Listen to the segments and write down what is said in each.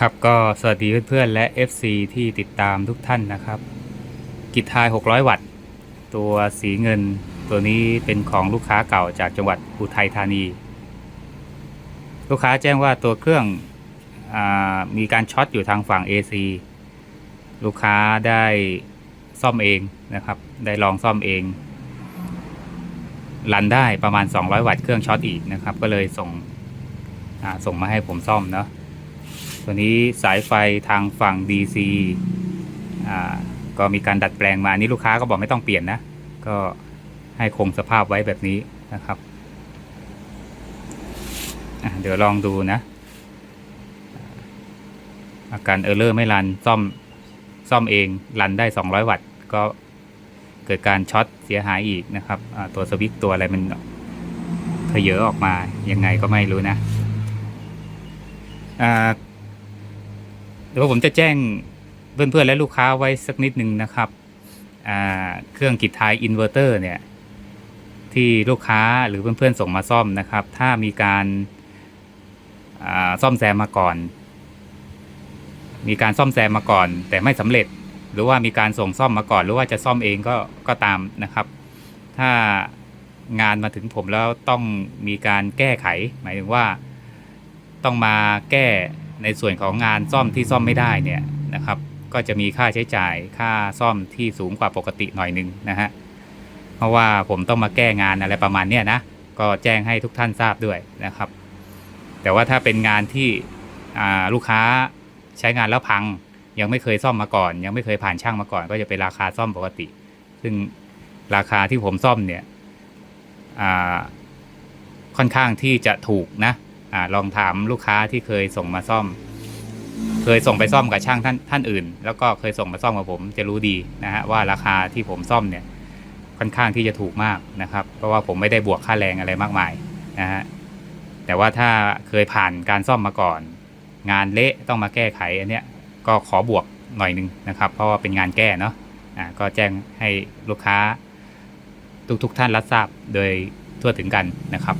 ครับก็สวัสดีเพื่อนๆและ FC ที่ติดตามทุกท่านนะครับกิทาย 600 วัตต์ ตัวสีเงิน ตัวนี้เป็นของลูกค้าเก่าจากจังหวัดอุทัยธานี ลูกค้าแจ้งว่าตัวเครื่องอมีการช็อตอยู่ทางฝั่ง AC ลูกค้าได้ซ่อมเองนะครับ ได้ลองซ่อมเองรันได้ประมาณ 200 วัตต์เครื่องช็อตอีกนะครับ ก็เลยส่งส่งมาให้ผมซ่อมเนาะ ตัวนี้สายไฟทางฝั่ง DC อ่าก็มีการดัดแปลงมาอันนี้ลูกค้าก็บอกไม่ต้องเปลี่ยนนะ ก็ให้คงสภาพไว้แบบนี้นะครับ เดี๋ยวลองดูนะ อาการเออร์เลอร์ไม่รันซ่อมซ่อมเองรันได้ 200 วัตต์ก็เกิดการช็อตเสียหายอีกนะครับ ตัวสวิตช์ตัวอะไรมันเผยออกมายังไงก็ไม่รู้นะอ่า เดี๋ยวผมจะแจ้งเพื่อนๆและลูกค้าไว้สักนิดหนึ่งนะครับเครื่องกิจทายอินเวอร์เตอร์เนี่ยที่ลูกค้าหรือเพื่อนๆส่งมาซ่อมนะครับ ถ้ามีการซ่อมแซมมาก่อน มีการซ่อมแซมมาก่อน แต่ไม่สำเร็จ หรือว่ามีการส่งซ่อมมาก่อน หรือว่าจะซ่อมเองก็ก็ตามนะครับ ถ้างานมาถึงผมแล้วต้องมีการแก้ไข หมายถึงว่าต้องมาแก้ ในส่วนของงานซ่อมที่ซ่อมไม่ได้เนี่ยนะครับ ก็จะมีค่าใช้จ่ายค่าซ่อมที่สูงกว่าปกติหน่อยหนึงนะฮะเพราะว่าผมต้องมาแก้งานอะไรประมาณเนี้ยนะก็แจ้งให้ทุกท่านทราบด้วยนะครับ แต่ว่าถ้าเป็นงานที่ลูกค้าใช้งานแล้วพัง ยังไม่เคยซ่อมมาก่อน ยังไม่เคยผ่านช่างมาก่อน ก็จะเป็นราคาซ่อมปกติ ซึ่งราคาที่ผมซ่อมเนี่ยค่อนข้างที่จะถูกนะ อลองถามลูกค้าที่เคยส่งมาซ่อม เคยส่งไปซ่อมกับช่างท่านท่านอื่น แล้วก็เคยส่งมาซ่อมกับผมจะรู้ดีนะฮะว่าราคาที่ผมซ่อมเนี่ยค่อนข้างที่จะถูกมากนะครับ เพราะว่าผมไม่ได้บวกค่าแรงอะไรมากมายนะฮะแต่ว่าถ้าเคยผ่านการซ่อมมาก่อน งานเละต้องมาแก้ไขอันเนี้ยก็ขอบวกหน่อยหนึงนะครับ เพราะว่าเป็นงานแก้เนาะอ่าก็แจ้งให้ลูกค้าทุกๆทท่านรับทราบโดยทั่วถึงกันนะครับ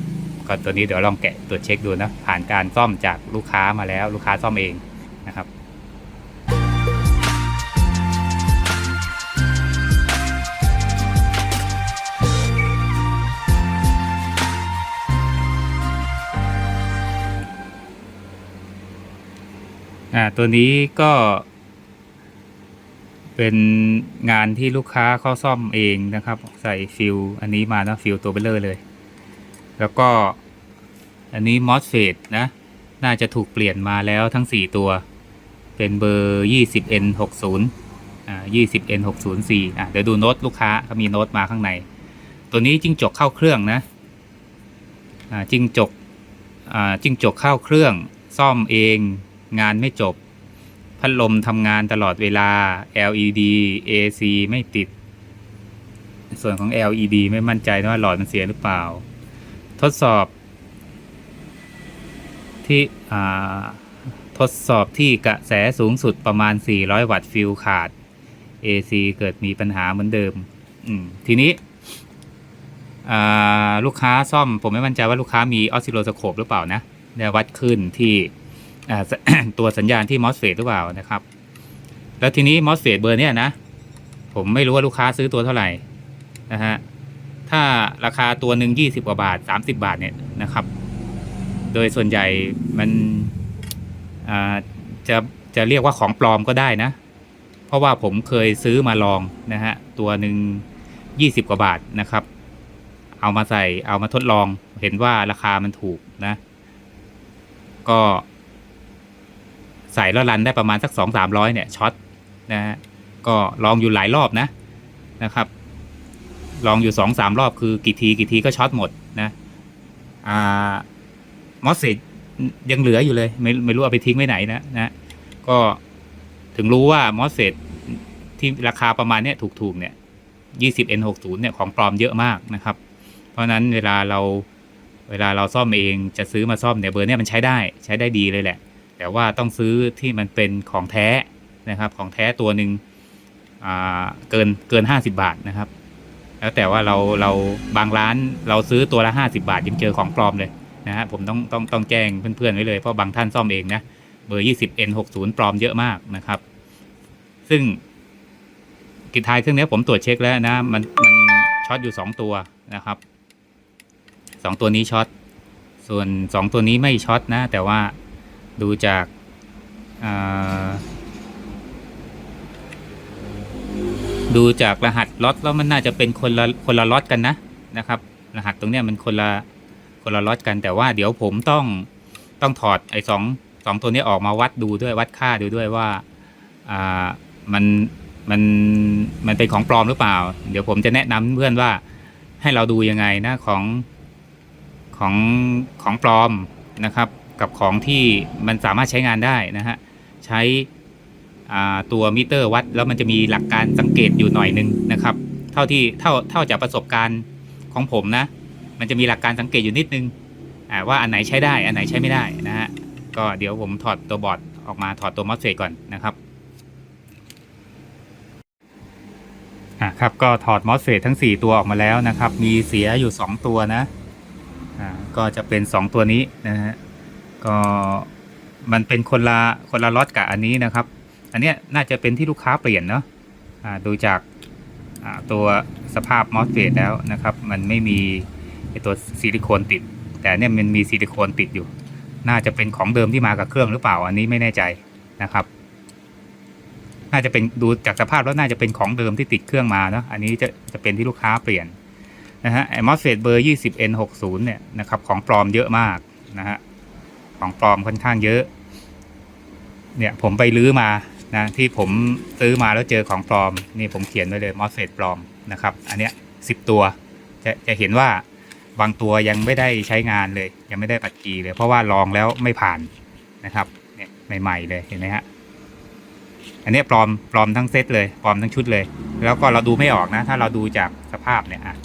ก็ตัวนี้เดี๋ยวลองแกะตรวจเช็คดูนะ ผ่านการซ่อมจากลูกค้ามาแล้ว ลูกค้าซ่อมเองนะครับอ่าตัวนี้ก็เป็นงานที่ลูกค้าเขาซ่อมเองนะครับ ใส่ฟิลอันนี้มานะฟิลตัวเบลเลอร์เลย แล้วก็อันนี้มอสเฟตนะ น่าจะถูกเปลี่ยนมาแล้วทั้ง 4 ตัว เป็นเบอร์ 20N60 อ่า 20N604 อะเดี๋ยวดูโน้ตลูกค้าเขามีโน้ตมาข้างใน ตัวนี้จิ้งจกเข้าเครื่องนะ อ่าจิ้งจก อ่าจิ้งจกเข้าเครื่อง ซ่อมเอง งานไม่จบ พัดลมทำงานตลอดเวลา LED AC ไม่ติด ส่วนของ LED ไม่มั่นใจนะว่าหลอดมันเสียหรือเปล่า ดสอบ ที่ทดสอบที่กระแสสูงสุดประมาณ 400 วัตต์ฟิลขาด AC เกิดมีปัญหาเหมือนเดิมมทีนี้ลูกค้าซ่อมผมไม่มั่นใจว่าลูกค้ามีออสซิโลสโคปหรือเปล่านะได้วัดขึ้นที่ตัวสัญญาณที่มอสเฟตหรือเปล่านะครับ แล้วทีนี้มอสเฟตเบอร์เนี้ยนะ ผมไม่รู้ว่าลูกค้าซื้อตัวเท่าไหร่นะฮะ ถ้าราคาตัวหนึ่งยี่สิบกว่าบาทสามสิบาทเนี่ยนะครับ โดยส่วนใหญ่มันจะจะเรียกว่าของปลอมก็ได้นะ เพราะว่าผมเคยซื้อมาลองนะฮะตัวหนึ่งยี่สิบกว่าบาทนะครับ เอามาใส่เอามาทดลองเห็นว่าราคามันถูกนะ ก็ใส่แล้วรันได้ประมาณสักสองสามร้อยเนี่ยช็อตนะฮะก็ลองอยู่หลายรอบนะนะครับ ลองอยู่สองสามรอบคือกี่ทีกี่ทีก็ช็อตหมดนะอ่ามอสเซจยังเหลืออยู่เลย ไม่ไม่รู้เอาไปทิ้งไว้ไหนนะนะก็ถึงรู้ว่ามอสเซจที่ราคาประมาณเนี้ยถูกๆเนี่ยยี่สิบ N หกศูนย์เนี่ยของปลอมเยอะมากนะครับ เพราะนั้นเวลาเราเวลาเราซ่อมเองจะซื้อมาซ่อมเนี่ยเบอร์เนี้ยมันใช้ได้ใช้ได้ดีเลยแหละ แต่ว่าต้องซื้อที่มันเป็นของแท้นะครับ ของแท้ตัวหนึ่งอ่าเกินเกินห้าสิบาทนะครับ แล้วแต่ว่าเราเราบางร้านเราซื้อตัวละห้าสิบาทยังเจอของปลอมเลยนะฮะผมต้องต้องต้องแจ้งเพื่อนๆไว้เลยเพราะบางท่านซ่อมเองนะเบอร์ 20 N60 ปลอมเยอะมากนะครับ ซึ่งกิทายเครื่องนี้ผมตรวจเช็คแล้วนะ มันมันช็อตอยู่ 2 ตัวนะครับ 2 ตัวนี้ช็อตส่วน 2 ตัวนี้ไม่ช็อตนะ แต่ว่าดูจากอ่า ดูจากรหัสล็อตแล้วมันน่าจะเป็นคนละคนละล็อตกันนะนะครับ รหัสตรงเนี้ยมันคนละคนละล็อตกันแต่ว่าเดี๋ยวผมต้องต้องถอดไอ้สองสองตัวนี้ออกมาวัดดูด้วยวัดค่าดูด้วยว่าอ่ามันมันมันเป็นของปลอมหรือเปล่า เดี๋ยวผมจะแนะนำเพื่อนว่าให้เราดูยังไงนะของของของปลอมนะครับ กับของที่มันสามารถใช้งานได้นะฮะใช้ ตัวมิเตอร์วัด แล้วมันจะมีหลักการสังเกตอยู่หน่อยนึงนะครับ เท่าที่เท่าเท่าจากประสบการณ์ของผมนะ มันจะมีหลักการสังเกตอยู่นิดนึงว่าอันไหนใช้ได้อันไหนใช้ไม่ได้นะฮะก็เดี๋ยวผมถอดตัวบอร์ดออกมาถอดตัวมอสเฟตก่อนนะครับอะครับก็ถอดมอสเฟตทั้ง 4 ตัวออกมาแล้วนะครับ มีเสียอยู่ 2 ตัวนะอ่าก็จะเป็น 2 ตัวนี้นะฮะก็มันเป็นคนละคนละล็อตกับอันนี้นะครับ อันนี้น่าจะเป็นที่ลูกค้าเปลี่ยนเนาะดูจากตัวสภาพมอสเฟตแล้วนะครับ มันไม่มีตัวซิลิโคนติด แต่เนี่ยมันมีซิลิโคนติดอยู่ น่าจะเป็นของเดิมที่มากับเครื่องหรือเปล่า อันนี้ไม่แน่ใจนะครับ น่าจะเป็นดูจากสภาพแล้วน่าจะเป็นของเดิมที่ติดเครื่องมาเนาะอันนี้จะจะเป็นที่ลูกค้าเปลี่ยนนะฮะไอ้มอสเฟตเบอร์ 20N60 เนี่ยนะครับของปลอมเยอะมากนะฮะของปลอมค่อนข้างเยอะ เนี่ยผมไปลื้อมา นะที่ผมซื้อมาแล้วเจอของปลอม นี่ผมเขียนไว้เลยมอสเฟตปลอมนะครับ อันเนี้ยสิบตัวจะจะเห็นว่าบางตัวยังไม่ได้ใช้งานเลย ยังไม่ได้ปัดกีเลย เพราะว่าลองแล้วไม่ผ่านนะครับเนี่ยใหม่ๆเลยเห็นไหมฮะอันนี้ปลอมปลอมทั้งเซตเลยปลอมทั้งชุดเลย แล้วก็เราดูไม่ออกนะ ถ้าเราดูจากสภาพเนี่ยอะ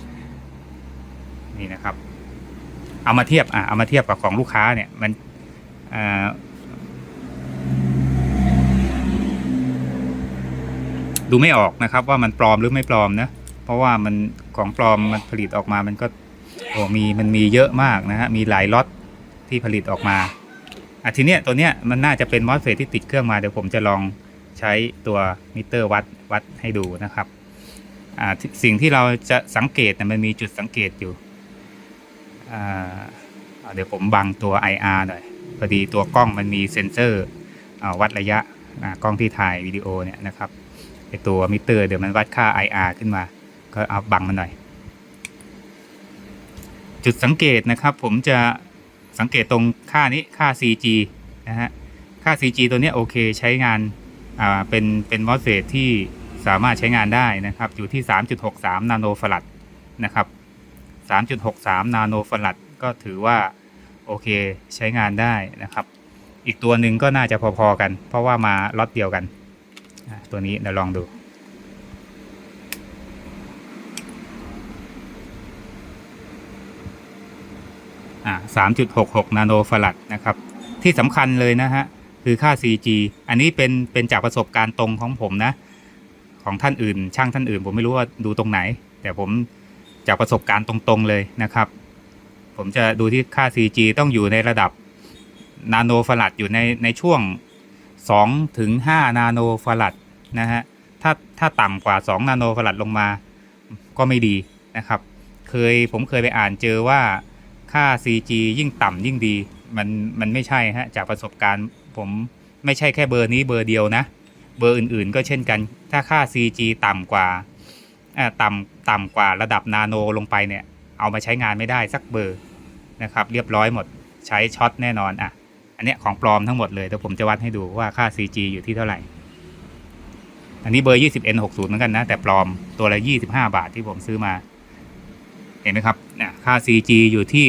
นี่นะครับ เอามาเทียบอะเอามาเทียบกับของลูกค้าเนี่ยมันอ่า ดูไม่ออกนะครับ ว่ามันปลอมหรือไม่ปลอมนะ เพราะว่ามันของปลอมมันผลิตออกมามันก็โอ้มีมันมีเยอะมากนะฮะมีหลายล็อตที่ผลิตออกมาอะทีเนี้ยตัวเนี้ยมันน่าจะเป็นมอสเฟตที่ติดเครื่องมาเดี๋ยวผมจะลองใช้ตัวมิเตอร์วัดวัดให้ดูนะครับอ่าสิ่งที่เราจะสังเกตนี่ยมันมีจุดสังเกตอยู่อ่าเดี๋ยวผมบังตัว IR หน่อยพอดีตัวกล้องมันมีเซ็นเซอร์วัดระยะอ่ากล้องที่ถ่ายวิดีโอเนี่ยนะครับ ไอตัวมิเตอร์เดี๋ยวมันวัดค่า IR ขึ้นมา ก็เอาบังมันหน่อย จุดสังเกตนะครับ ผมจะสังเกตตรงค่านี้ค่า CG นะฮะ ค่า CG ตัวนี้โอเคใช้งานอ่าเป็นเป็นมอสเฟตที่สามารถใช้งานได้นะครับ อยู่ที่ 3.63 นาโนฟารัดนะครับ 3.63 นาโนฟารัดก็ถือว่าโอเคใช้งานได้นะครับ อีกตัวหนึ่งก็น่าจะพอๆกัน เพราะว่ามาล็อตเดียวกัน ตัวนี้เดี๋ยวลองดู อ่า3.66นาโนฟารัดนะครับ ที่สำคัญเลยนะฮะ คือค่า CG อันนี้เป็นเป็นจากประสบการณ์ตรงของผมนะ ของท่านอื่น ช่างท่านอื่น ผมไม่รู้ว่าดูตรงไหน แต่ผมจากประสบการณ์ตรงๆเลยนะครับ ผมจะดูที่ค่า CG ต้องอยู่ในระดับนาโนฟารัดอยู่ในในช่วง 2ถึง5นาโนฟารัดนะฮะถ้าถ้าต่ำกว่า 2 นาโนฟารัดลงมาก็ไม่ดีนะครับ เคยผมเคยไปอ่านเจอว่าค่า CG ยิ่งต่ำยิ่งดี มันมันไม่ใช่ฮะจากประสบการณ์ผมไม่ใช่แค่เบอร์นี้เบอร์เดียวนะ เบอร์อื่นๆ ก็เช่นกัน ถ้าค่า CG ต่ำกว่าอ่าต่ำต่ำกว่าระดับนาโนลงไปเนี่ย เอามาใช้งานไม่ได้สักเบอร์นะครับ เรียบร้อยหมดใช้ช็อตแน่นอนอะ อันเนี้ยของปลอมทั้งหมดเลยเดี๋ยวผมจะวัดให้ดูว่าค่า CG อยู่ที่เท่าไหร่ อันนี้เบอร์ 20N60 เหมือนกันนะ แต่ปลอมตัวละ 25 บาทที่ผมซื้อมา เห็นไหมครับเนี่ยค่า CG อยู่ที่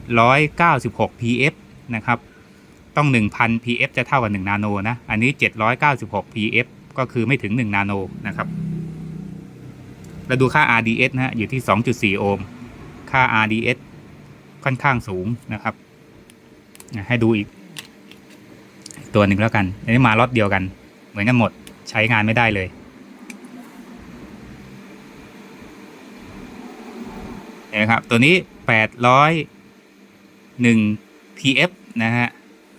796 pf นะครับ ต้อง 1,000 pf จะเท่ากับ1นาโนนะ อันนี้ 796 pf ก็คือไม่ถึง 1 นาโนนะครับแล้วดูค่า RDS นะฮะอยู่ที่ 2.4 โอห์ม ค่า RDS ค่อนข้างสูงนะครับ ให้ดูอีก ตัวหนึ่งแล้วกัน อันนี้มาล็อตเดียวกัน เหมือนกันหมดใช้งานไม่ได้เลยเห็นไหมครับตัวนี้ 801 pf นะฮะ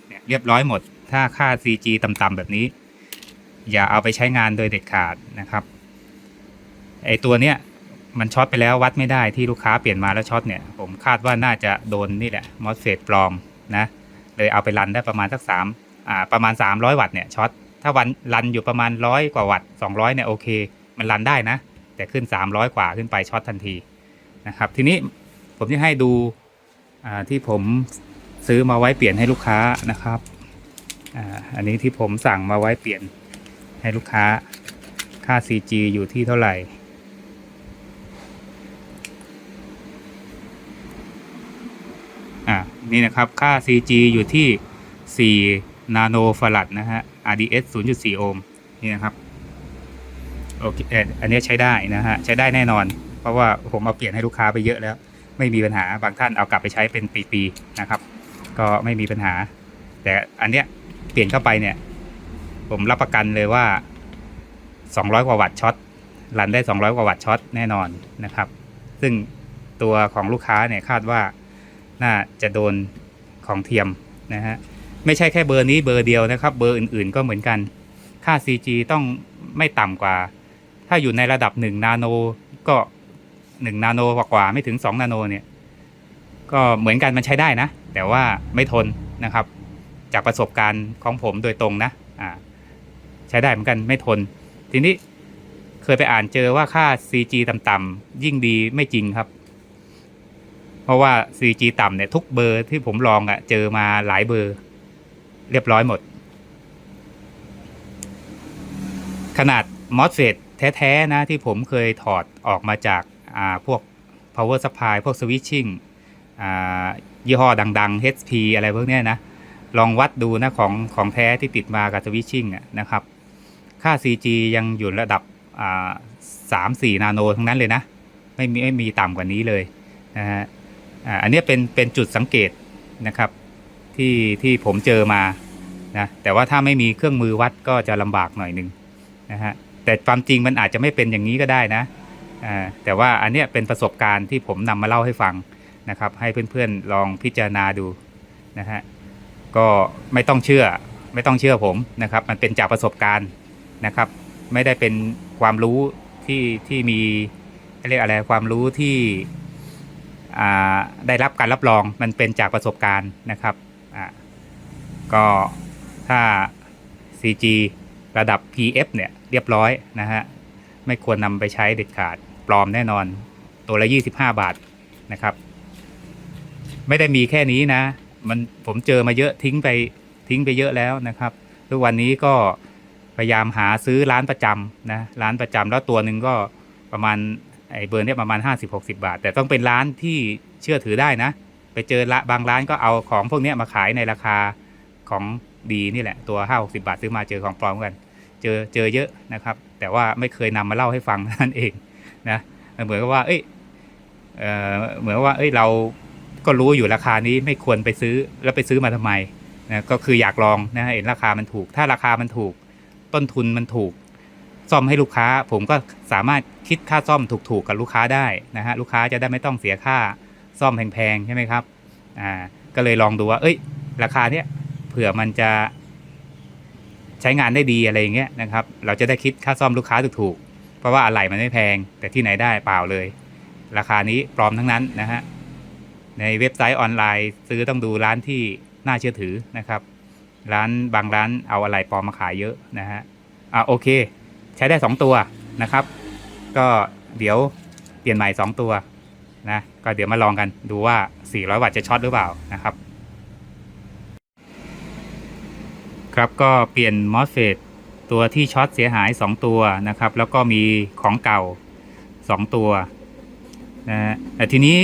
เนี่ยเรียบร้อยหมด ถ้าค่า CG ต่ำๆแบบนี้ อย่าเอาไปใช้งานโดยเด็ดขาดนะครับไอตัวเนี้ยมันช็อตไปแล้ววัดไม่ได้ที่ลูกค้าเปลี่ยนมาแล้วช็อตเนี่ย ผมคาดว่าน่าจะโดนนี่แหละมอสเฟตปลอมนะ เลยเอาไปรันได้ประมาณสักสามอ่าประมาณ 300 วัตต์เนี่ยช็อตถ้าวันรันอยู่ประมาณร้อยกว่าวัตต์200เนี่ยโอเค มันรันได้นะ แต่ขึ้น 300 กว่าขึ้นไปช็อตทันทีนะครับทีนี้ผมจะให้ดูอ่าที่ผมซื้อมาไว้เปลี่ยนให้ลูกค้านะครับออันนี้ที่ผมสั่งมาไว้เปลี่ยนให้ลูกค้าค่า CG อยู่ที่เท่าไหร่ อ่า นี่นะครับ ค่า CG อยู่ที่ 4 นาโนฟารัดนะฮะ RDS 0.4 โอห์มนี่นะครับโอเคเอ่ออันนี้ใช้ได้นะฮะ ใช้ได้แน่นอน เพราะว่าผมเอาเปลี่ยนให้ลูกค้าไปเยอะแล้ว ไม่มีปัญหาบางท่านเอากลับไปใช้เป็นปีๆนะครับ ก็ไม่มีปัญหา แต่อันเนี้ยเปลี่ยนเข้าไปเนี่ย ผมรับประกันเลยว่า 200 กว่าวัตต์ช็อตรันได้ 200 กว่าวัตต์ช็อตแน่นอนนะครับ ซึ่งตัวของลูกค้าเนี่ยคาดว่า น่าจะโดนของเทียมนะฮะไม่ใช่แค่เบอร์นี้เบอร์เดียวนะครับ เบอร์อื่นๆก็เหมือนกัน ค่า CG ต้องไม่ต่ำกว่า ถ้าอยู่ในระดับ 1 นาโนก็ 1 นาโนกว่าไม่ถึง 2 นาโนเนี่ย ก็เหมือนกันมันใช้ได้นะ แต่ว่าไม่ทนนะครับ จากประสบการณ์ของผมโดยตรงนะอ่าใช้ได้เหมือนกันไม่ทน ทีนี้เคยไปอ่านเจอว่าค่า CG ต่ำๆยิ่งดีไม่จริงครับ เพราะว่า CG ต่ำเนี่ยทุกเบอร์ที่ผมลองอะ่ะ เจอมาหลายเบอร์ เรียบร้อยหมด ขนาด MOSFET แท้ๆนะที่ผมเคยถอดออกมาจากอ่าพวก power supply พวก switching อ่ายี่ห้อดังๆ HP อะไรพวกเนี้ยนะ ลองวัดดูนะของของแท้ที่ติดมากับ switching นะครับ ค่า CG ยังอยู่ระดับอ่าสามสี่นาโนทั้งนั้นเลยนะ ไม่มีไม่มีต่ำกว่านี้เลยนะฮะ อันนี้เป็นเป็นจุดสังเกตนะครับที่ที่ผมเจอมานะแต่ว่าถ้าไม่มีเครื่องมือวัดก็จะลำบากหน่อยหนึงนะฮะแต่ความจริงมันอาจจะไม่เป็นอย่างนี้ก็ได้นะอ่าแต่ว่าอันเนี้ยเป็นประสบการณ์ที่ผมนำมาเล่าให้ฟังนะครับ ให้เพื่อนๆลองพิจารณาดูนะฮะก็ไม่ต้องเชื่อไม่ต้องเชื่อผมนะครับ มันเป็นจากประสบการณ์นะครับ ไม่ได้เป็นความรู้ที่ที่มีเรียกอะไรความรู้ที่ ได้รับการรับรองมันเป็นจากประสบการณ์นะครับก็ถ้า CG ระดับ PF เนี่ยเรียบร้อยนะฮะไม่ควรนำไปใช้เด็ดขาดปลอมแน่นอน ตัวละ 25 บาทนะครับ ไม่ได้มีแค่นี้นะ มันผมเจอมาเยอะทิ้งไปทิ้งไปเยอะแล้วนะครับทุกวันนี้ก็พยายามหาซื้อร้านประจำนะร้านประจำแล้วตัวหนึ่งก็ประมาณ ไอ้เบอร์เนี่ยประมาณ 50-60 บาท แต่ต้องเป็นร้านที่เชื่อถือได้นะ ไปเจอละบางร้านก็เอาของพวกเนี้ยมาขายในราคาของดีนี่แหละตัว 5-60 บาทซื้อมาเจอของปลอมกัน เจอเจอเยอะนะครับ แต่ว่าไม่เคยนำมาเล่าให้ฟังนั่นเองนะเหมือนกับว่า เอ้ยเออเหมือนกับว่าเอ้ยเราก็รู้อยู่ราคานี้ไม่ควรไปซื้อแล้วไปซื้อมาทำไมนะก็คืออยากลองนะเห็นราคามันถูก ถ้าราคามันถูก ต้นทุนมันถูก ซ่อมให้ลูกค้า ผมก็สามารถคิดค่าซ่อมถูกๆกับลูกค้าได้นะฮะลูกค้าจะได้ไม่ต้องเสียค่าซ่อมแพงๆใช่ไหมครับอ่าก็เลยลองดูว่า เอ้ย ราคาเนี้ยเผื่อมันจะใช้งานได้ดีอะไรอย่างเงี้ยนะครับ เราจะได้คิดค่าซ่อมลูกค้าถูกๆเพราะว่าอะไหล่มันไม่แพง แต่ที่ไหนได้เปล่าเลย ราคานี้ปลอมทั้งนั้นนะฮะในเว็บไซต์ออนไลน์ ซื้อต้องดูร้านที่น่าเชื่อถือนะครับ ร้านบางร้านเอาอะไรปลอมมาขายเยอะนะฮะอ่าโอเค ใช้ได้ 2 ตัวนะครับ ก็เดี๋ยวเปลี่ยนใหม่ 2 ตัวนะก็เดี๋ยวมาลองกันดูว่า 400 วัตต์จะช็อตหรือเปล่านะครับ ครับก็เปลี่ยน MOSFET ตัวที่ช็อตเสียหาย 2 ตัวนะครับ แล้วก็มีของเก่า 2 ตัวนะฮะแต่ทีนี้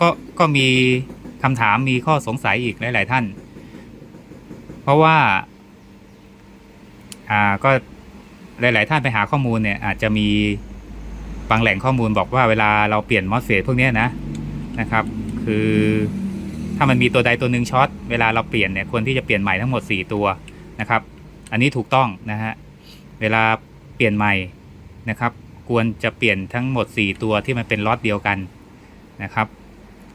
ก็ก็มีคำถามมีข้อสงสัยอีกหลาย ๆ ท่าน เพราะว่า อ่าก็ หลาย ๆ ท่านไปหาข้อมูลเนี่ยอาจจะมีบางแหล่งข้อมูลบอกว่าเวลาเราเปลี่ยนมอสเฟตพวกนี้นะนะครับ คือถ้ามันมีตัวใดตัวหนึ่งช็อตเวลาเราเปลี่ยนเนี่ยควรที่จะเปลี่ยนใหม่ทั้งหมด 4 ตัวนะครับ อันนี้ถูกต้องนะฮะเวลาเปลี่ยนใหม่นะครับ ควรจะเปลี่ยนทั้งหมด 4 ตัวที่มันเป็นล็อตเดียวกันนะครับ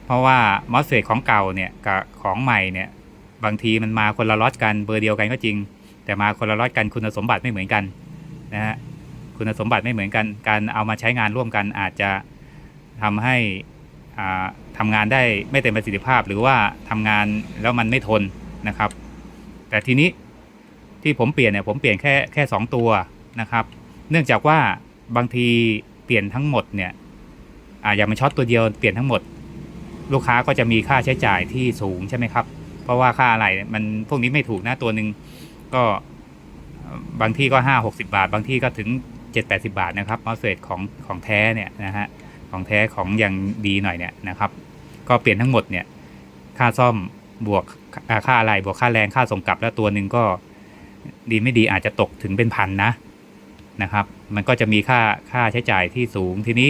เพราะว่ามอสเฟตของเก่าเนี่ยกับของใหม่เนี่ยบางทีมันมาคนละล็อตกันเบอร์เดียวกันก็จริง แต่มาคนละล็อตกันคุณสมบัติไม่เหมือนกัน นะฮะคุณสมบัติไม่เหมือนกัน การเอามาใช้งานร่วมกันอาจจะทำให้อ่าทำงานได้ไม่เต็มประสิทธิภาพ หรือว่าทำงานแล้วมันไม่ทนนะครับ แต่ทีนี้ที่ผมเปลี่ยนเนี่ยผมเปลี่ยนแค่แค่สองตัวนะครับ เนื่องจากว่าบางทีเปลี่ยนทั้งหมดเนี่ยอาอย่างมันช็อตตัวเดียวเปลี่ยนทั้งหมด ลูกค้าก็จะมีค่าใช้จ่ายที่สูงใช่ไหมครับ เพราะว่าค่าอะไรมันพวกนี้ไม่ถูกนะตัวหนึ่งก็ บางที่ก็ห้าหกสิบาท บางที่ก็ถึงเจ็ดแปดสิบาทนะครับมอสเฟตของของแท้เนี่ยนะฮะของแท้ของอย่างดีหน่อยเนี่ยนะครับ ก็เปลี่ยนทั้งหมดเนี่ยค่าซ่อมบวกค่าอะไรบวกค่าแรงค่าส่งกลับแล้วตัวหนึ่งก็ดีไม่ดีอาจจะตกถึงเป็นพันนะนะครับ มันก็จะมีค่าค่าใช้จ่ายที่สูงทีนี้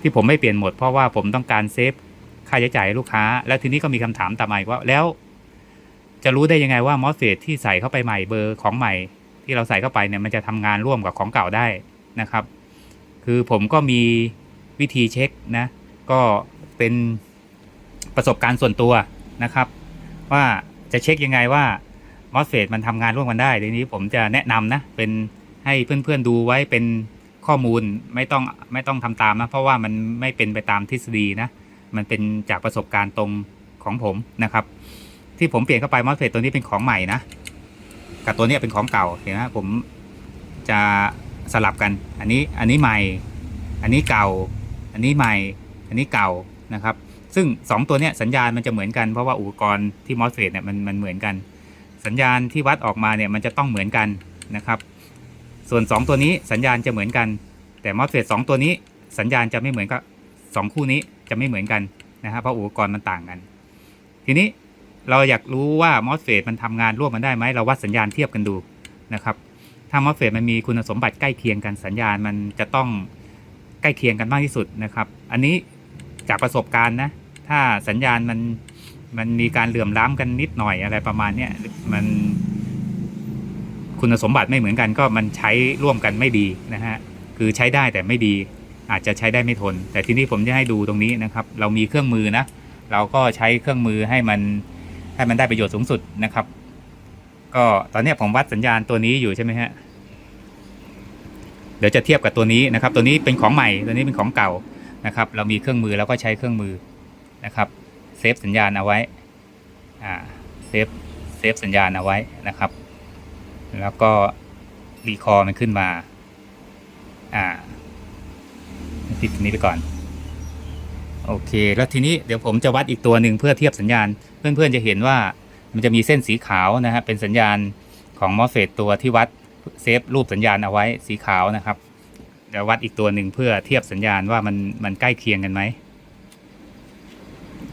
ที่ผมไม่เปลี่ยนหมดเพราะว่าผมต้องการเซฟค่าใช้จ่ายลูกค้า แล้วทีนี้ก็มีคำถามตามมาอีกว่าแล้ว จะรู้ได้ยังไงว่ามอสเฟตที่ใส่เข้าไปใหม่เบอร์ของใหม่ ที่เราใส่เข้าไปเนี่ยมันจะทำงานร่วมกับของเก่าได้นะครับ คือผมก็มีวิธีเช็คนะ ก็เป็นประสบการณ์ส่วนตัวนะครับ ว่าจะเช็คยังไงว่ามอสเฟตมันทำงานร่วมกันได้ทีนี้ผมจะแนะนำนะเป็นให้เพื่อนๆดูไว้เป็นข้อมูลไม่ต้องไม่ต้องทำตามนะ เพราะว่ามันไม่เป็นไปตามทฤษฎีนะ มันเป็นจากประสบการณ์ตรงของผมนะครับ ที่ผมเปลี่ยนเข้าไปมอสเฟตตัวนี้เป็นของใหม่นะ กับตัวนี้เป็นของเก่าเห็นไหมผมจะสลับกัน อันนี้อันนี้ใหม่ อันนี้เก่า อันนี้ใหม่ อันนี้เก่านะครับ ซึ่ง 2 ตัวเนี้ยสัญญาณมันจะเหมือนกันเพราะว่าอุปกรณ์ที่มอสเฟตเนี่ยมันมันเหมือนกัน สัญญาณที่วัดออกมาเนี่ยมันจะต้องเหมือนกันนะครับ ส่วน 2 ตัวนี้สัญญาณจะเหมือนกัน แต่มอสเฟตสตัวนี้สัญญาณจะไม่เหมือนกับสองคู่นี้จะไม่เหมือนกันนะครับเพราะอุปกรณ์มันต่างกัน ทีนี้ เราอยากรู้ว่ามอสเฟตมันทำงานร่วมกันได้ไหมเราวัดสัญญาณเทียบกันดูนะครับ ถ้ามอสเฟตมันมีคุณสมบัติใกล้เคียงกันสัญญาณมันจะต้องใกล้เคียงกันมากที่สุดนะครับ อันนี้จากประสบการณ์นะ ถ้าสัญญาณมันมันมีการเหลื่อมล้ำกันนิดหน่อยอะไรประมาณเนี้ยมันคุณสมบัติไม่เหมือนกันก็มันใช้ร่วมกันไม่ดีนะฮะคือใช้ได้แต่ไม่ดีอาจจะใช้ได้ไม่ทน แต่ที่นี้ผมจะให้ดูตรงนี้นะครับ เรามีเครื่องมือนะ เราก็ใช้เครื่องมือให้มัน ให้มันได้ประโยชน์สูงสุดนะครับ ก็ตอนนี้ผมวัดสัญญาณตัวนี้อยู่ใช่ไหมฮะเดี๋ยวจะเทียบกับตัวนี้นะครับ ตัวนี้เป็นของใหม่ตัวนี้เป็นของเก่านะครับ เรามีเครื่องมือเราก็ใช้เครื่องมือนะครับเซฟสัญญาณเอาไว้อ่าเซฟเซฟสัญญาณเอาไว้นะครับ แล้วก็รีคอร์มันขึ้นมาอ่าปิดตรงนี้ไปก่อน โอเค แล้วทีนี้เดี๋ยวผมจะวัดอีกตัวหนึ่งเพื่อเทียบสัญญาณ เพื่อนๆจะเห็นว่ามันจะมีเส้นสีขาวนะฮะเป็นสัญญาณของมอสเฟตตัวที่วัดเซฟรูปสัญญาณเอาไว้สีขาวนะครับเดี๋ยววัดอีกตัวหนึ่งเพื่อเทียบสัญญาณว่ามันมันใกล้เคียงกันไหม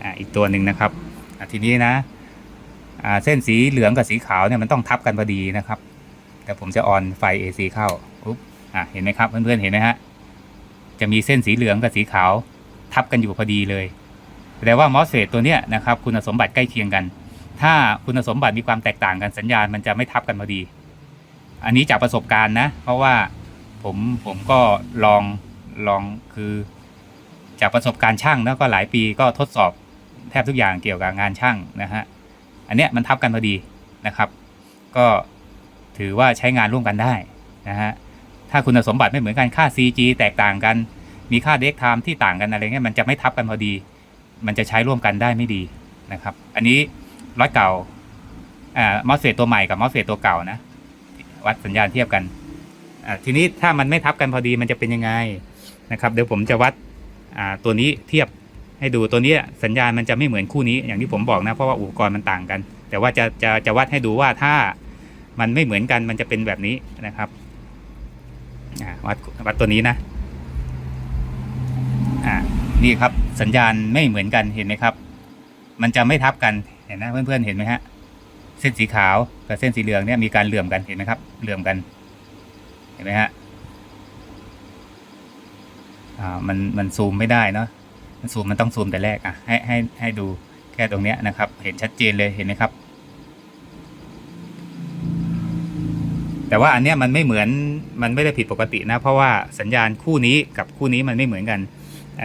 อ่าอีกตัวหนึ่งนะครับทีนี้นะอ่าเส้นสีเหลืองกับสีขาวเนี่ยมันต้องทับกันพอดีนะครับ แต่ผมจะออนไฟ AC เข้าปุ๊บอ่าเห็นไหมครับเพื่อนๆเห็นไหมฮะจะมีเส้นสีเหลืองกับสีขาว ทับกันอยู่พอดีเลยแปลว่ามอสเฟตตัวเนี้ยนะครับคุณสมบัติใกล้เคียงกัน ถ้าคุณสมบัติมีความแตกต่างกันสัญญาณมันจะไม่ทับกันพอดี อันนี้จากประสบการณ์นะ เพราะว่าผมผมก็ลองลองคือจากประสบการณ์ช่างแล้วก็หลายปีก็ทดสอบแทบทุกอย่างเกี่ยวกับงานช่างนะฮะอันเนี้ยมันทับกันพอดีนะครับ ก็ถือว่าใช้งานร่วมกันได้นะฮะถ้าคุณสมบัติไม่เหมือนกันค่า CG แตกต่างกัน มีค่าเด็กไทม์ที่ต่างกันอะไรเงี้ยมันจะไม่ทับกันพอดี มันจะใช้ร่วมกันได้ไม่ดีนะครับ อันนี้ร้อยเก่าอ่ามอสเฟตตัวใหม่กับมอสเฟตตัวเก่านะวัดสัญญาณเทียบกันอ่าทีนี้ถ้ามันไม่ทับกันพอดีมันจะเป็นยังไงนะครับ เดี๋ยวผมจะวัดอ่าตัวนี้เทียบให้ดูตัวนี้สัญญาณมันจะไม่เหมือนคู่นี้อย่างที่ผมบอกนะเพราะว่าอุปกรณ์มันต่างกัน แต่ว่าจะจะจะวัดให้ดูว่าถ้ามันไม่เหมือนกันมันจะเป็นแบบนี้นะครับอ่าวัดวัดตัวนี้นะ อ่านี่ครับสัญญาณไม่เหมือนกันเห็นไหมครับ มันจะไม่ทับกันเห็นนะเพื่อนๆเห็นไหมฮะเส้นสีขาวกับเส้นสีเหลืองเนี่ยมีการเหลื่อมกันเห็นไหมครับเหลื่อมกันเห็นไหมฮะอ่ามันมันซูมไม่ได้เนาะมันซูมมันต้องซูมแต่แรกอะให้ให้ให้ดูแค่ตรงเนี้ยนะครับ เห็นชัดเจนเลยเห็นไหมครับ แต่ว่าอันเนี้ยมันไม่เหมือนมันไม่ได้ผิดปกตินะ เพราะว่าสัญญาณคู่นี้กับคู่นี้มันไม่เหมือนกัน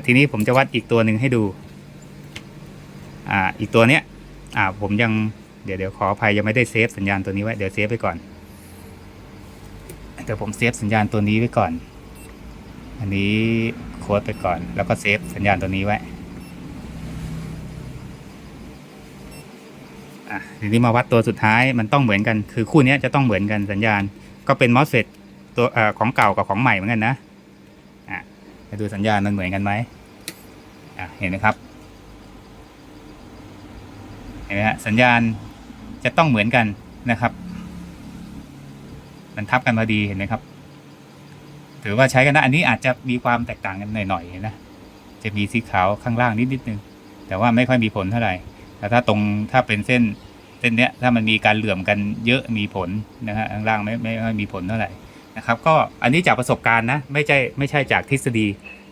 ทีนี้ผมจะวัดอีกตัวหนึ่งให้ดูอ่าอีกตัวเนี้ยอ่าผมยังเดี๋ยวเดี๋ยวขออภัยยังไม่ได้เซฟสัญญาณตัวนี้ไว้เดี๋ยวเซฟไปก่อนเดี๋ยวผมเซฟสัญญาณตัวนี้ไว้ก่อน อันนี้โค้ดไปก่อน แล้วก็เซฟสัญญาณตัวนี้ไว้อทีนี้มาวัดตัวสุดท้ายมันต้องเหมือนกัน คือคู่นี้จะต้องเหมือนกันสัญญาณ ก็เป็นมอสเฟตตัวเอ่อของเก่ากับของใหม่เหมือนกันนะ ไปดูสัญญาณมันเหมือนกันไหมอะเห็นไหมครับ เห็นไหมฮะสัญญาณจะต้องเหมือนกันนะครับ มันทับกันพอดีเห็นไหมครับ ถือว่าใช้กันได้อันนี้อาจจะมีความแตกต่างกันหน่อยๆนะจะมีสีขาวข้างล่างนิดนิดนึง แต่ว่าไม่ค่อยมีผลเท่าไหร่แต่ถ้าตรงถ้าเป็นเส้นเส้นเนี้ยถ้ามันมีการเหลื่อมกันเยอะมีผลนะฮะข้างล่างไม่ไม่ไม่มีผลเท่าไหร่ นะครับก็อันนี้จากประสบการณ์นะไม่ใช่ไม่ใช่จากทฤษฎี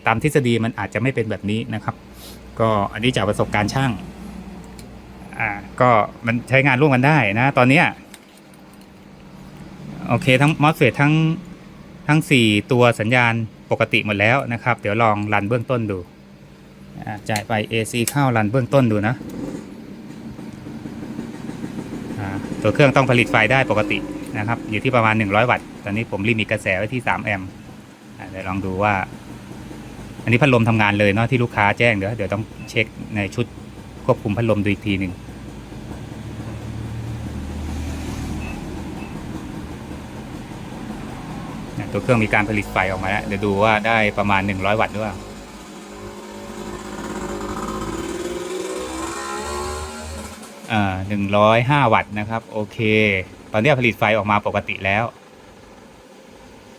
ตามทฤษฎีมันอาจจะไม่เป็นแบบนี้นะครับ ก็อันนี้จากประสบการณ์ช่างอ่าก็มันใช้งานร่วมกันได้นะ ตอนเนี้โอเคทั้งมอสเฟตทั้งทั้ง 4 ตัวสัญญาณปกติหมดแล้วนะครับ เดี๋ยวลองรันเบื้องต้นดูอ่าจ่ายไป AC เข้ารันเบื้องต้นดูนะตัวเครื่องต้องผลิตไฟได้ปกติ นะครับ อยู่ที่ประมาณ 100 วัตต์ ตอนนี้ผมลิมิตกระแสไว้ที่ 3 แอมป์เดี๋ยวลองดูว่า อันนี้พัดลมทำงานเลยเนาะที่ลูกค้าแจ้งเดี๋ยวเดี๋ยวต้องเช็คในชุดควบคุมพัดลมดูอีกทีหนึ่งตัวเครื่องมีการผลิตไฟออกมาแล้ว เดี๋ยวดูว่าได้ประมาณ 100 วัตต์หรือเปล่าหนึ่งร้อยห้าวัตต์นะครับ โอเค ตอนนี้ผลิตไฟออกมาปกติแล้ว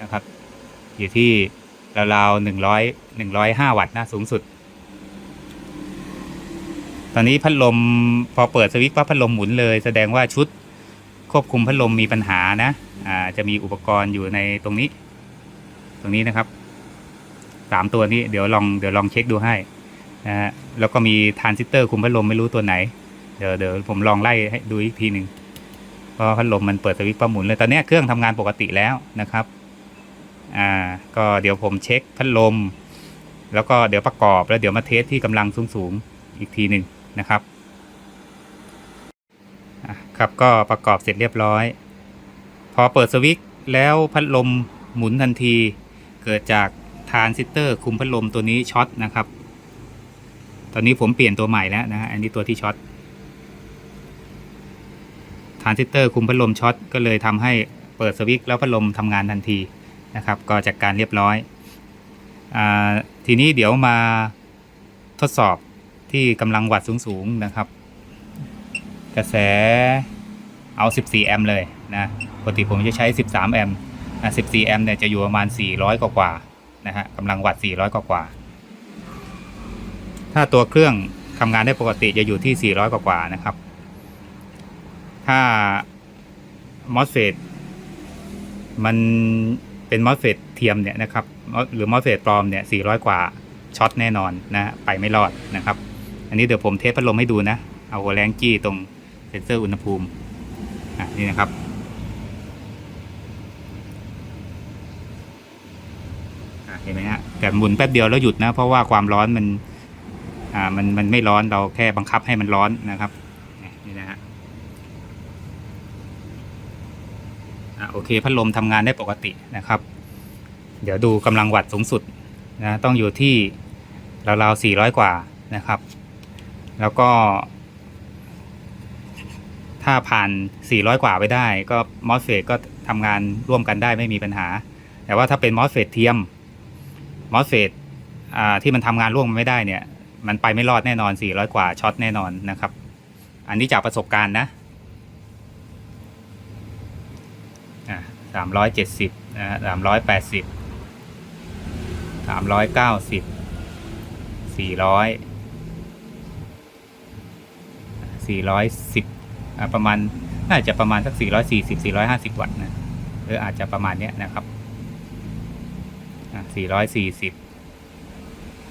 นะครับ อยู่ที่ราวๆหนึ่งร้อยหนึ่งร้อยห้าวัตต์นะสูงสุด ตอนนี้พัดลมพอเปิดสวิตช์ปั๊บพัดลมหมุนเลย แสดงว่าชุดควบคุมพัดลมมีปัญหานะอ่าจะมีอุปกรณ์อยู่ในตรงนี้ ตรงนี้นะครับสามตัวนี้เดี๋ยวลองเดี๋ยวลองเช็คดูให้นะฮะแล้วก็มีทรานซิสเตอร์คุมพัดลมไม่รู้ตัวไหน เดี๋ยวเดี๋ยวผมลองไล่ให้ดูอีกทีหนึ่ง เพราะพัดลมมันเปิดสวิตช์ปั๊บหมุนเลยตอนนี้เครื่องทำงานปกติแล้วนะครับอ่าก็เดี๋ยวผมเช็คพัดลม แล้วก็เดี๋ยวประกอบแล้วเดี๋ยวมาเทสที่กำลังสูงๆอีกทีหนึ่งนะครับอะครับก็ประกอบเสร็จเรียบร้อย พอเปิดสวิตช์แล้วพัดลมหมุนทันที เกิดจากทรานซิสเตอร์คุมพัดลมตัวนี้ช็อตนะครับ ตอนนี้ผมเปลี่ยนตัวใหม่แล้วนะฮะอันนี้ตัวที่ช็อต ทรานซิสเตอร์คุมพัดลมช็อตก็เลยทำให้เปิดสวิตช์แล้วพัดลมทำงานทันทีนะครับ ก็จัดการเรียบร้อยอทีนี้เดี๋ยวมาทดสอบที่กำลังวัดสูงๆนะครับ กระแสเอา 14 แอมป์เลยนะปกติผมจะใช้ 13 แอมป์อะ14 แอมป์เนี่ยจะอยู่ประมาณ 400 กว่ากว่าๆนะฮะกำลังวัตต์400 กว่ากว่าๆถ้าตัวเครื่องทำงานได้ปกติจะอยู่ที่ 400 กว่ากว่านะครับ ถ้า MOSFET มันเป็น MOSFET เทียมเนี่ยนะครับหรือ MOSFET ปลอมเนี่ย400 กว่าช็อตแน่นอนนะไปไม่รอดนะครับ อันนี้เดี๋ยวผมเทสพัดลมให้ดูนะ เอาหัวแรงจี้ตรงเซ็นเซอร์อุณหภูมินี่นะครับ เห็นไหมฮะแต่หมุนแป๊บเดียวแล้วหยุดนะ เพราะว่าความร้อนมัน อ่ามันมันไม่ร้อนเราแค่บังคับให้มันร้อนนะครับ นี่นะฮะ อะ โอเค พัดลมทำงานได้ปกตินะครับ เดี๋ยวดูกำลังวัตต์สูงสุดนะต้องอยู่ที่ราวๆ400 กว่านะครับ แล้วก็ ถ้าผ่าน 400 กว่าไปได้ ก็มอสเฟตก็ทำงานร่วมกันได้ไม่มีปัญหา แต่ว่าถ้าเป็นมอสเฟตเทียมมอสเฟตที่มันทำงานร่วมไม่ได้เนี่ย มันไปไม่รอดแน่นอน 400 กว่าช็อตแน่นอนนะครับ อันนี้จากประสบการณ์นะ อ่า สามร้อยเจ็ดสิบนะฮะสามร้อยแปดสิบสามร้อยเก้าสิบสี่ร้อยสี่ร้อยสิบประมาณน่าจะประมาณสักสี่ร้อยสี่สิบสี่ร้อยห้าสิบวัตต์นะหรืออาจจะประมาณเนี้ยนะครับสี่ร้อยสี่สิบ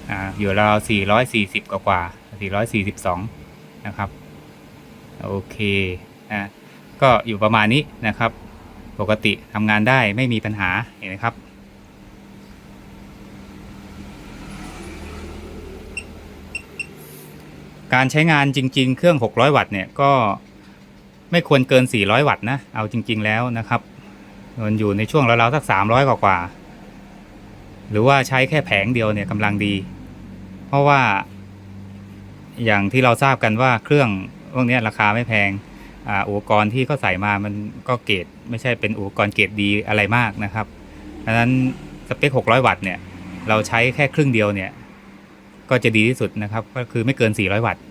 อ่าอยู่ราวสี่ร้อยสี่สิบกว่าสี่ร้อยสี่สิบสองนะครับ โอเคอ่าก็อยู่ประมาณนี้นะครับ ปกติทำงานได้ไม่มีปัญหาเห็นไหมครับ การใช้งานจริง ๆ เครื่อง 600 วัตต์เนี่ยก็ไม่ควรเกิน 400 วัตต์นะ เอาจริง ๆ แล้วนะครับมันอยู่ในช่วงราวๆสัก 300 กว่าๆหรือว่าใช้แค่แผงเดียวเนี่ยกำลังดี เพราะว่าอย่างที่เราทราบกันว่าเครื่องพวกนี้ราคาไม่แพง อ่าอุปกรณ์ที่เขาใส่มามันก็เกรดไม่ใช่เป็นอุปกรณ์เกรดดีอะไรมากนะครับดังนั้นสเปค 600 วัตต์เนี่ยเราใช้แค่ครึ่งเดียวเนี่ยก็จะดีที่สุดนะครับก็คือไม่เกิน 400 วัตต์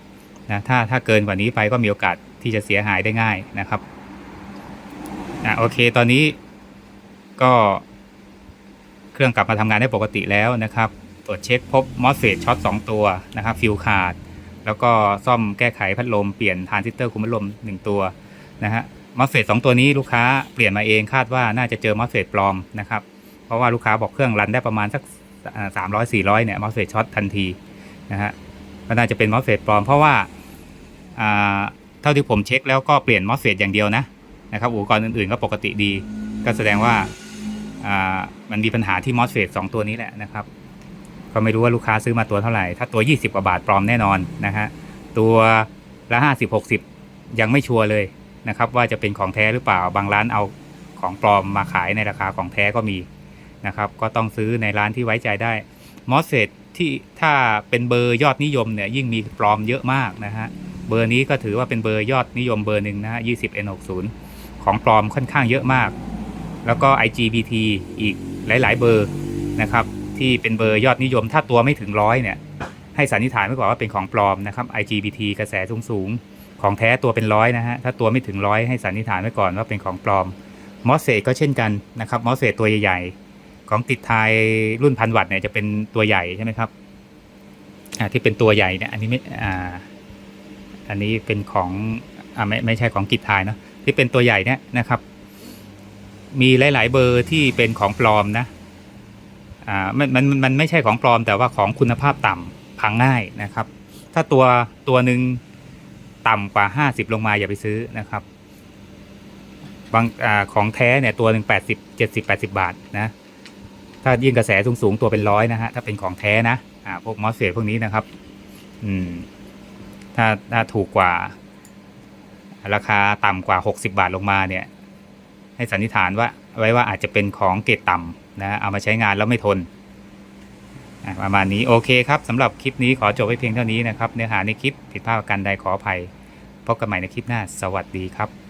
นะถ้าถ้าเกินกว่านี้ไปก็มีโอกาสที่จะเสียหายได้ง่ายนะครับอะโอเคตอนนี้ก็เครื่องกลับมาทำงานได้ปกติแล้วนะครับ ตรวจเช็คพบมอสเฟตช็อต2ตัวนะครับฟิวขาด แล้วก็ซ่อมแก้ไขพัดลมเปลี่ยนทานซิสเตอร์คุมพัดลม 1 ตัวนะฮะมอสเฟตสตัวนี้ลูกค้าเปลี่ยนมาเองคาดว่าน่าจะเจอมอสเฟตปลอมนะครับเพราะว่าลูกค้าบอกเครื่องรันได้ประมาณสักสามร้อยสี่ร้อยเนี่ยมอสเฟตช็อตทันทีนะฮะก็น่าจะเป็นมอสเฟตปลอมเพราะว่าอ่าเท่าที่ผมเช็คแล้วก็เปลี่ยนมอสเฟตอย่างเดียวนะนะครับอุปกรณ์อื่นๆก็ปกติดี ก็แสดงว่าอ่ามันมีปัญหาที่มอสเฟตสองตัวนี้แหละนะครับ ก็ไม่รู้ว่าลูกค้าซื้อมาตัวเท่าไหร่ ถ้าตัว 20 กว่าบาทปลอมแน่นอนนะฮะ ตัวละ 50 60 ยังไม่ชัวร์เลยนะครับว่าจะเป็นของแท้หรือเปล่า บางร้านเอาของปลอมมาขายในราคาของแท้ก็มีนะครับ ก็ต้องซื้อในร้านที่ไว้ใจได้ มอสเฟตที่ถ้าเป็นเบอร์ยอดนิยมเนี่ยยิ่งมีปลอมเยอะมากนะฮะ เบอร์นี้ก็ถือว่าเป็นเบอร์ยอดนิยมเบอร์หนึ่งนะฮะ 20N60 ของปลอมค่อนข้างเยอะมาก แล้วก็ IGBT อีกหลาย ๆ เบอร์นะครับ ที่เป็นเบอร์ยอดนิยม ถ้าตัวไม่ถึงร้อยเนี่ย ให้สันนิษฐานไว้ก่อนว่าเป็นของปลอมนะครับ IGBT กระแสสูงสูงๆของแท้ตัวเป็นร้อยนะฮะ ถ้าตัวไม่ถึงร้อยให้สันนิษฐานไว้ก่อนว่าเป็นของปลอม มอสเซก็เช่นกันนะครับ มอสเซตัวใหญ่ๆ ของติดทายรุ่นพันวัตต์เนี่ยจะเป็นตัวใหญ่ใช่ไหมครับอ่าที่เป็นตัวใหญ่เนี่ยอันนี้ไม่อ่าอันนี้เป็นของอ่าไม่ไม่ใช่ของกิจทายเนาะที่เป็นตัวใหญ่เนี่ยนะครับ มีหลาย ๆ เบอร์ที่เป็นของปลอมนะ อ่ามันมันมันไม่ใช่ของปลอมแต่ว่าของคุณภาพต่ำพังง่ายนะครับ ถ้าตัวตัวหนึ่งต่ำกว่า 50 ลงมาอย่าไปซื้อนะครับบางอาของแท้เนี่ยตัวหนึ่ง80 70 80บแปดสิบาทนะถ้ายิ่งกระแสสูงสูงตัวเป็นร้อยนะฮะถ้าเป็นของแท้นะอ่าพวกมอสเฟตพวกนี้นะครับ อืม ถ้าถ้าถูกกว่า ราคาต่ำกว่า60บาทลงมาเนี่ย ให้สันนิษฐานว่าไว้ว่าอาจจะเป็นของเกรดต่ำ นะเอามาใช้งานแล้วไม่ทนประมาณนี้โอเคครับสำหรับคลิปนี้ขอจบไว้เพียงเท่านี้นะครับ เนื้อหาในคลิปผิดพลาดประการใดขออภัยพบกันใหม่ในคลิปหน้า สวัสดีครับ